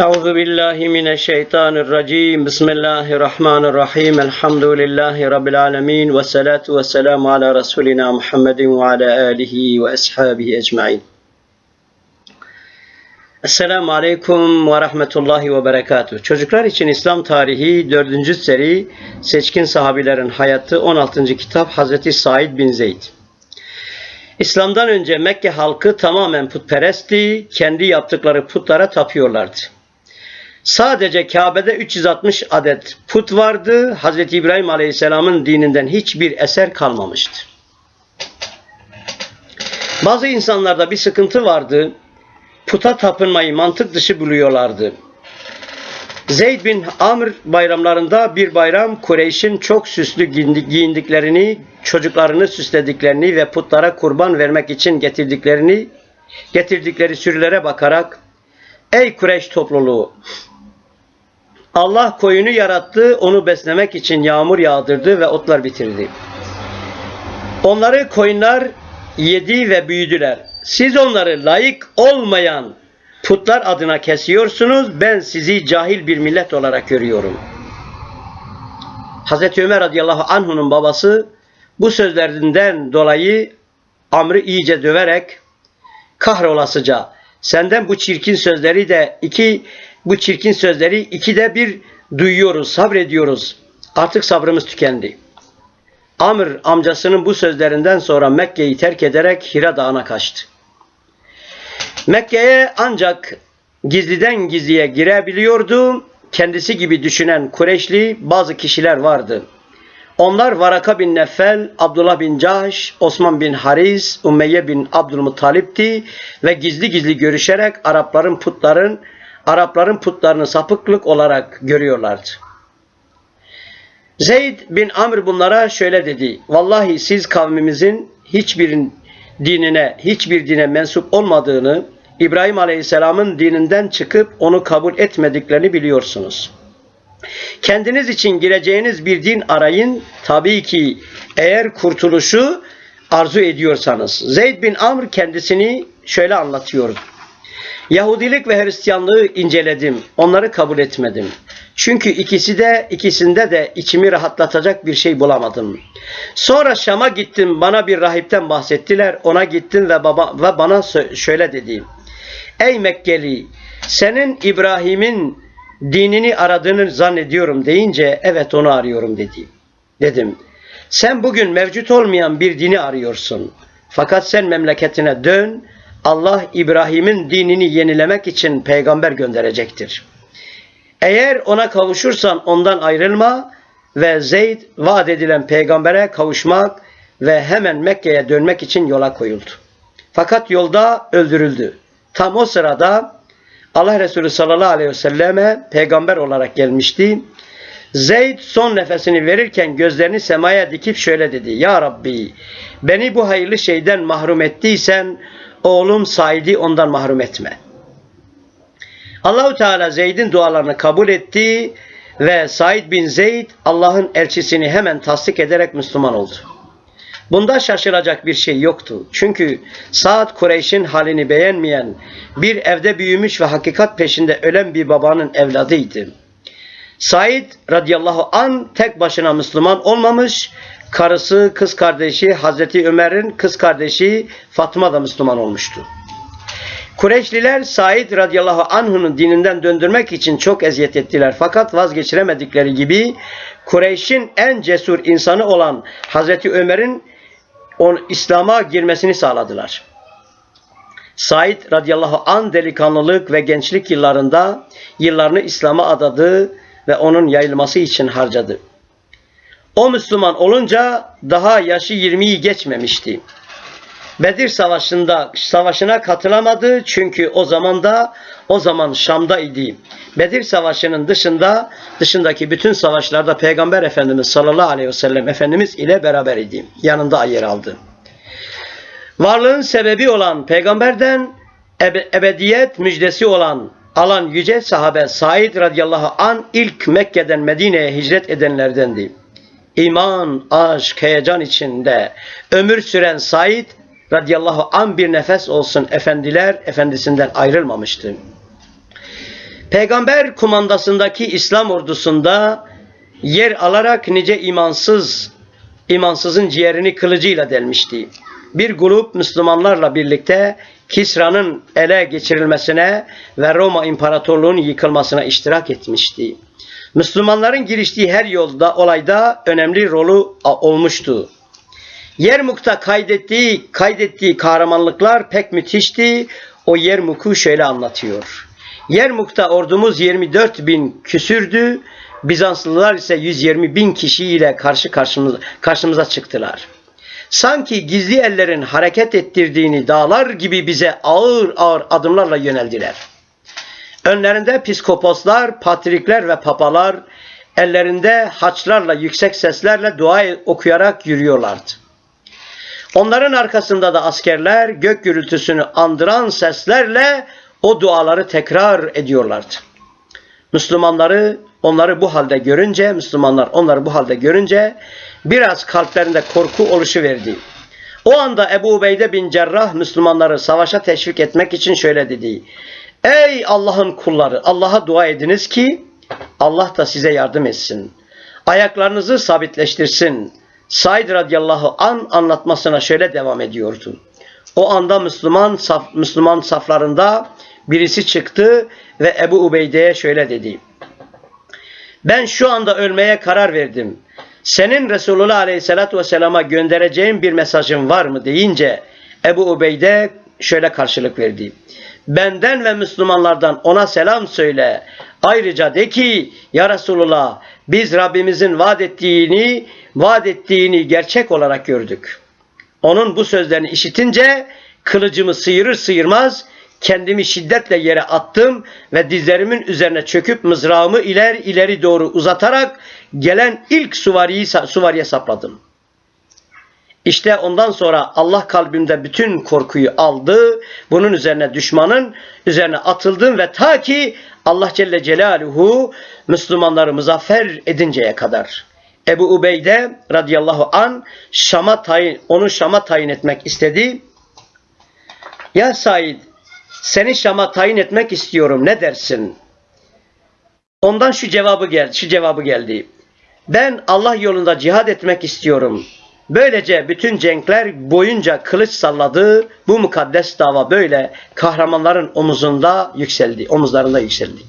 أعوذ بالله من الشيطان الرجيم بسم الله الرحمن الرحيم الحمد لله رب العالمين والصلاة والسلام على رسولنا محمد وعلى آله وأصحابه أجمعين Esselamu Aleyküm ve Rahmetullahi ve Berekatuhu. Çocuklar için İslam Tarihi 4. seri Seçkin Sahabilerin Hayatı 16. kitap Hazreti Said bin Zeyd. İslam'dan önce Mekke halkı tamamen putperestti, kendi yaptıkları putlara tapıyorlardı. Sadece Kabe'de 360 adet put vardı. Hazreti İbrahim Aleyhisselam'ın dininden hiçbir eser kalmamıştı. Bazı insanlarda bir sıkıntı vardı. Puta tapınmayı mantık dışı buluyorlardı. Zeyd bin Amr bayramlarında bir bayram Kureyş'in çok süslü giyindiklerini, çocuklarını süslediklerini ve putlara kurban vermek için getirdiklerini, getirdikleri sürülere bakarak Ey Kureyş topluluğu! Allah koyunu yarattı, onu beslemek için yağmur yağdırdı ve otlar bitirdi. Onları koyunlar yedi ve büyüdüler. Siz onları layık olmayan putlar adına kesiyorsunuz. Ben sizi cahil bir millet olarak görüyorum. Hazreti Ömer radıyallahu anh'unun babası bu sözlerinden dolayı Amr'ı iyice döverek kahrolasıca senden bu çirkin sözleri de iki bu çirkin sözleri ikide bir duyuyoruz, sabrediyoruz. Artık sabrımız tükendi. Amr amcasının bu sözlerinden sonra Mekke'yi terk ederek Hira Dağı'na kaçtı. Mekke'ye ancak gizliden gizliye girebiliyordu. Kendisi gibi düşünen Kureyşli bazı kişiler vardı. Onlar Varaka bin Neffel, Abdullah bin Cahş, Osman bin Haris, Umeyye bin Abdülmuttalip'ti ve gizli gizli görüşerek Arapların putların Arapların putlarını sapıklık olarak görüyorlardı. Zeyd bin Amr bunlara şöyle dedi. Vallahi siz kavmimizin hiçbir dinine, hiçbir dine mensup olmadığını, İbrahim Aleyhisselam'ın dininden çıkıp onu kabul etmediklerini biliyorsunuz. Kendiniz için gireceğiniz bir din arayın. Tabii ki eğer kurtuluşu arzu ediyorsanız. Zeyd bin Amr kendisini şöyle anlatıyor. Yahudilik ve Hristiyanlığı inceledim. Onları kabul etmedim. Çünkü ikisi de ikisinde de içimi rahatlatacak bir şey bulamadım. Sonra Şam'a gittim. Bana bir rahipten bahsettiler. Ona gittim ve baba ve bana şöyle dedi. Ey Mekkeli, senin İbrahim'in dinini aradığını zannediyorum deyince evet onu arıyorum dedi. Dedim. Sen bugün mevcut olmayan bir dini arıyorsun. Fakat sen memleketine dön. Allah İbrahim'in dinini yenilemek için peygamber gönderecektir. Eğer ona kavuşursan ondan ayrılma ve Zeyd vaat edilen peygambere kavuşmak ve hemen Mekke'ye dönmek için yola koyuldu. Fakat yolda öldürüldü. Tam o sırada Allah Resulü sallallahu aleyhi ve selleme peygamber olarak gelmişti. Zeyd son nefesini verirken gözlerini semaya dikip şöyle dedi. Ya Rabbi beni bu hayırlı şeyden mahrum ettiysen oğlum Said'i ondan mahrum etme. Allahu Teala Zeyd'in dualarını kabul etti ve Said bin Zeyd Allah'ın elçisini hemen tasdik ederek Müslüman oldu. Bunda şaşıracak bir şey yoktu. Çünkü Saad Kureyş'in halini beğenmeyen, bir evde büyümüş ve hakikat peşinde ölen bir babanın evladıydı. Said radıyallahu an tek başına Müslüman olmamış, karısı, kız kardeşi Hazreti Ömer'in kız kardeşi Fatma da Müslüman olmuştu. Kureşliler Said radıyallahu anh'ın dininden döndürmek için çok eziyet ettiler. Fakat vazgeçiremedikleri gibi Kureyş'in en cesur insanı olan Hazreti Ömer'in on İslam'a girmesini sağladılar. Said radıyallahu an delikanlılık ve gençlik yıllarında yıllarını İslam'a adadı ve onun yayılması için harcadı. O Müslüman olunca daha yaşı 20'yi geçmemişti. Bedir Savaşı'nda savaşına katılamadı çünkü o zaman da o zaman Şam'da idi. Bedir Savaşı'nın dışında dışındaki bütün savaşlarda Peygamber Efendimiz sallallahu aleyhi ve sellem Efendimiz ile beraber idi. Yanında yer aldı. Varlığın sebebi olan peygamberden ebe ebediyet müjdesi olan alan yüce sahabe Said radıyallahu an ilk Mekke'den Medine'ye hicret edenlerdendi. İman, aşk, heyecan içinde ömür süren Said radıyallahu an bir nefes olsun efendiler efendisinden ayrılmamıştı. Peygamber kumandasındaki İslam ordusunda yer alarak nice imansız, imansızın ciğerini kılıcıyla delmişti. Bir grup Müslümanlarla birlikte Kisra'nın ele geçirilmesine ve Roma İmparatorluğu'nun yıkılmasına iştirak etmişti. Müslümanların giriştiği her yolda olayda önemli rolü olmuştu. Yermuk'ta kaydettiği, kaydettiği kahramanlıklar pek müthişti. O Yermuk'u şöyle anlatıyor. Yermuk'ta ordumuz 24 bin küsürdü. Bizanslılar ise 120 bin kişiyle karşı karşımıza, karşımıza çıktılar. Sanki gizli ellerin hareket ettirdiğini dağlar gibi bize ağır ağır adımlarla yöneldiler. Önlerinde piskoposlar, patrikler ve papalar ellerinde haçlarla yüksek seslerle dua okuyarak yürüyorlardı. Onların arkasında da askerler gök gürültüsünü andıran seslerle o duaları tekrar ediyorlardı. Müslümanları onları bu halde görünce, Müslümanlar onları bu halde görünce biraz kalplerinde korku oluşu verdi. O anda Ebu Ubeyde bin Cerrah Müslümanları savaşa teşvik etmek için şöyle dedi. Ey Allah'ın kulları Allah'a dua ediniz ki Allah da size yardım etsin. Ayaklarınızı sabitleştirsin. Said radıyallahu an anlatmasına şöyle devam ediyordu. O anda Müslüman saf, Müslüman saflarında birisi çıktı ve Ebu Ubeyde'ye şöyle dedi. Ben şu anda ölmeye karar verdim. Senin Resulullah Aleyhisselatü Vesselam'a göndereceğin bir mesajın var mı deyince Ebu Ubeyde şöyle karşılık verdi. Benden ve Müslümanlardan ona selam söyle. Ayrıca de ki ya Resulullah biz Rabbimizin vaat ettiğini, vaat ettiğini gerçek olarak gördük. Onun bu sözlerini işitince kılıcımı sıyırır sıyırmaz kendimi şiddetle yere attım ve dizlerimin üzerine çöküp mızrağımı iler ileri doğru uzatarak gelen ilk suvariyi suvariye sapladım. İşte ondan sonra Allah kalbimde bütün korkuyu aldı. Bunun üzerine düşmanın üzerine atıldım ve ta ki Allah Celle Celaluhu Müslümanları muzaffer edinceye kadar. Ebu Ubeyde radıyallahu an Şam'a tayin, onu Şam'a tayin etmek istedi. Ya Said seni Şam'a tayin etmek istiyorum ne dersin? Ondan şu cevabı geldi, şu cevabı geldi. Ben Allah yolunda cihad etmek istiyorum. Böylece bütün cenkler boyunca kılıç salladı. Bu mukaddes dava böyle kahramanların omuzunda yükseldi, omuzlarında yükseldi.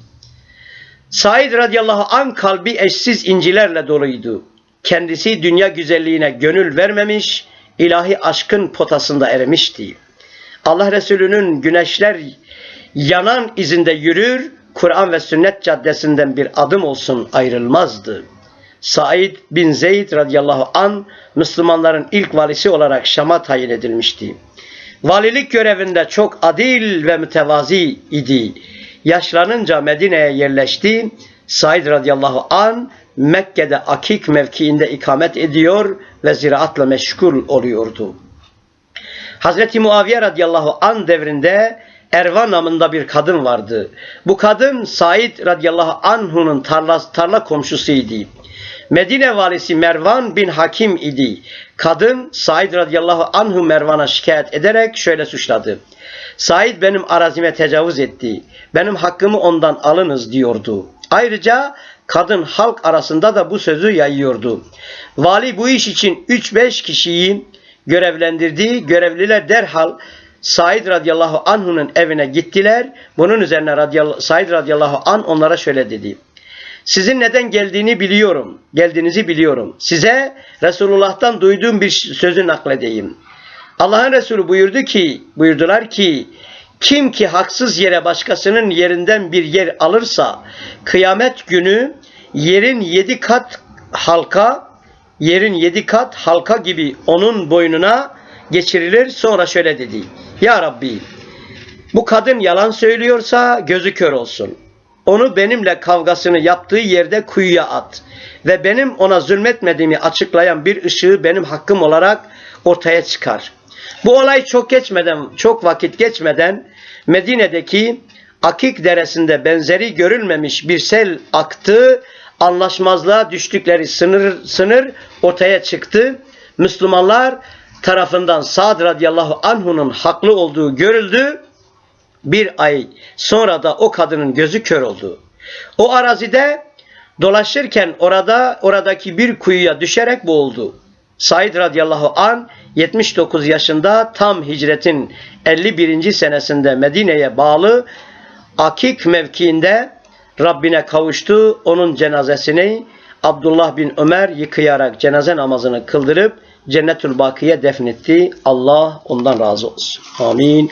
Said radıyallahu an kalbi eşsiz incilerle doluydu. Kendisi dünya güzelliğine gönül vermemiş, ilahi aşkın potasında erimişti. Allah Resulü'nün güneşler yanan izinde yürür, Kur'an ve sünnet caddesinden bir adım olsun ayrılmazdı. Said bin Zeyd radıyallahu an Müslümanların ilk valisi olarak Şam'a tayin edilmişti. Valilik görevinde çok adil ve mütevazi idi. Yaşlanınca Medine'ye yerleşti. Said radıyallahu an Mekke'de Akik mevkiinde ikamet ediyor ve ziraatla meşgul oluyordu. Hazreti Muaviye radıyallahu an devrinde Ervan namında bir kadın vardı. Bu kadın Said radıyallahu anhu'nun tarla, tarla komşusuydu. Medine valisi Mervan bin Hakim idi. Kadın Said radıyallahu anhu Mervan'a şikayet ederek şöyle suçladı. Said benim arazime tecavüz etti. Benim hakkımı ondan alınız diyordu. Ayrıca kadın halk arasında da bu sözü yayıyordu. Vali bu iş için 3-5 kişiyi görevlendirdi. Görevliler derhal Said radıyallahu anhu'nun evine gittiler. Bunun üzerine radıyallahu, Said radıyallahu an onlara şöyle dedi. Sizin neden geldiğini biliyorum. Geldiğinizi biliyorum. Size Resulullah'tan duyduğum bir sözü nakledeyim. Allah'ın Resulü buyurdu ki, buyurdular ki kim ki haksız yere başkasının yerinden bir yer alırsa kıyamet günü yerin yedi kat halka yerin yedi kat halka gibi onun boynuna geçirilir. Sonra şöyle dedi. Ya Rabbi bu kadın yalan söylüyorsa gözü kör olsun. Onu benimle kavgasını yaptığı yerde kuyuya at. Ve benim ona zulmetmediğimi açıklayan bir ışığı benim hakkım olarak ortaya çıkar. Bu olay çok geçmeden, çok vakit geçmeden Medine'deki Akik deresinde benzeri görülmemiş bir sel aktı. Anlaşmazlığa düştükleri sınır, sınır ortaya çıktı. Müslümanlar tarafından Sa'd radıyallahu anhu'nun haklı olduğu görüldü. Bir ay sonra da o kadının gözü kör oldu. O arazide dolaşırken orada oradaki bir kuyuya düşerek boğuldu. Said radıyallahu an 79 yaşında tam hicretin 51. senesinde Medine'ye bağlı Akik mevkiinde Rabbine kavuştu. Onun cenazesini Abdullah bin Ömer yıkayarak cenaze namazını kıldırıp Cennetül Baki'ye defnetti. Allah ondan razı olsun. Amin.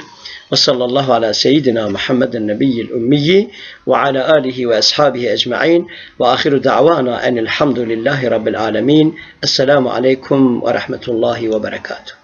Ve sallallahu ala seyyidina Muhammeden nebiyyil ümmiyi ve ala alihi ve ashabihi ecma'in ve ahiru da'vana enilhamdülillahi rabbil alemin. Esselamu aleyküm ve rahmetullahi ve berekatuhu.